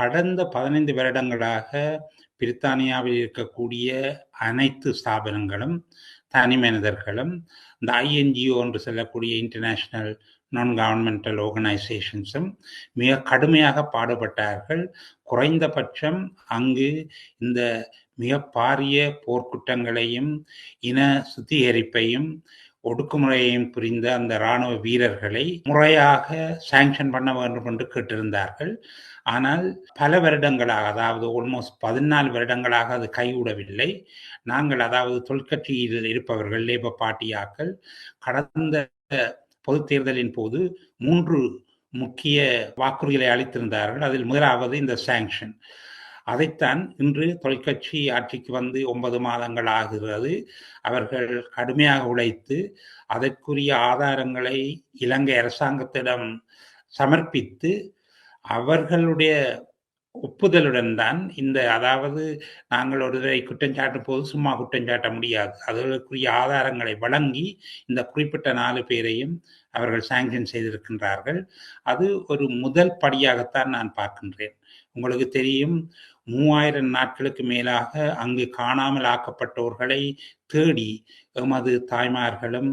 கடந்த பதினைந்து வருடங்களாக பிரித்தானியாவில் இருக்கக்கூடிய அனைத்து ஸ்தாபனங்களும் தனி மனிதர்களும் இந்த ஐஎன்ஜிஓ என்று சொல்லக்கூடிய இன்டர்நேஷனல் நான் கவர்மெண்டல் ஆர்கனைசேஷன்ஸும் மிக கடுமையாக பாடுபட்டார்கள். குறைந்தபட்சம் அங்கு இந்த மிக பாரிய போர்க்குற்றங்களையும் இன சுத்திகரிப்பையும் ஒடுக்குமுறையையும் புரிந்த அந்த இராணுவ வீரர்களை முறையாக சாங்ஷன் பண்ண வேண்டும் என்று கேட்டிருந்தார்கள். ஆனால் பல வருடங்களாக அதாவது ஆல்மோஸ்ட் பதினாலு வருடங்களாக அது கைவிடவில்லை நாங்கள் அதாவது தொழிற்கட்சியில் இருப்பவர்கள் லேபர் பார்ட்டியாக்கள் கடந்த பொது தேர்தலின் போது மூன்று முக்கிய வாக்குறுதிகளை அளித்திருந்தார்கள். அதில் முதலாவது இந்த சாங்ஷன் அதைத்தான் இன்று தொலைக்காட்சி ஆட்சிக்கு வந்து ஒன்பது மாதங்கள் ஆகிறது. அவர்கள் கடுமையாக உழைத்து அதற்குரிய ஆதாரங்களை இலங்கை அரசாங்கத்திடம் சமர்ப்பித்து அவர்களுடைய ஒப்புதலுடன் தான் இந்த அதாவது நாங்கள் ஒருவரை குற்றஞ்சாட்டும் போது சும்மா குற்றம் சாட்ட முடியாது. அதற்குரிய ஆதாரங்களை வழங்கி இந்த குறிப்பிட்ட நாலு பேரையும் அவர்கள் சாங்ஷன் செய்திருக்கின்றார்கள். அது ஒரு முதல் படியாகத்தான் நான் பார்க்கின்றேன். உங்களுக்கு தெரியும் மூவாயிரம் நாட்களுக்கு மேலாக அங்கு காணாமல் ஆக்கப்பட்டோர்களை தேடி எமது தாய்மார்களும்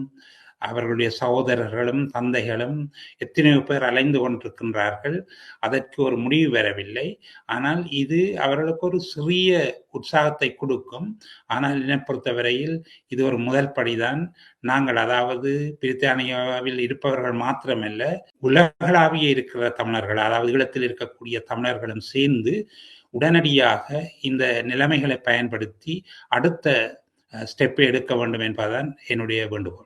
அவர்களுடைய சகோதரர்களும் தந்தைகளும் எத்தனையோ பேர் அலைந்து கொண்டிருக்கின்றார்கள். அதற்கு ஒரு முடிவு வரவில்லை. ஆனால் இது அவர்களுக்கு ஒரு சிறிய உற்சாகத்தை கொடுக்கும். ஆனால் என்னை பொறுத்தவரையில் இது ஒரு முதல் படிதான். நாங்கள் அதாவது பிரித்தானியாவில் இருப்பவர்கள் மாத்திரமல்ல உலகளாவிய இருக்கிற தமிழர்கள் அதாவது ஈழத்தில் இருக்கக்கூடிய தமிழர்களும் சேர்ந்து உடனடியாக இந்த நிலைமைகளை பயன்படுத்தி அடுத்த ஸ்டெப்பை எடுக்க வேண்டும் என்பதுதான் என்னுடைய வேண்டுகோள்.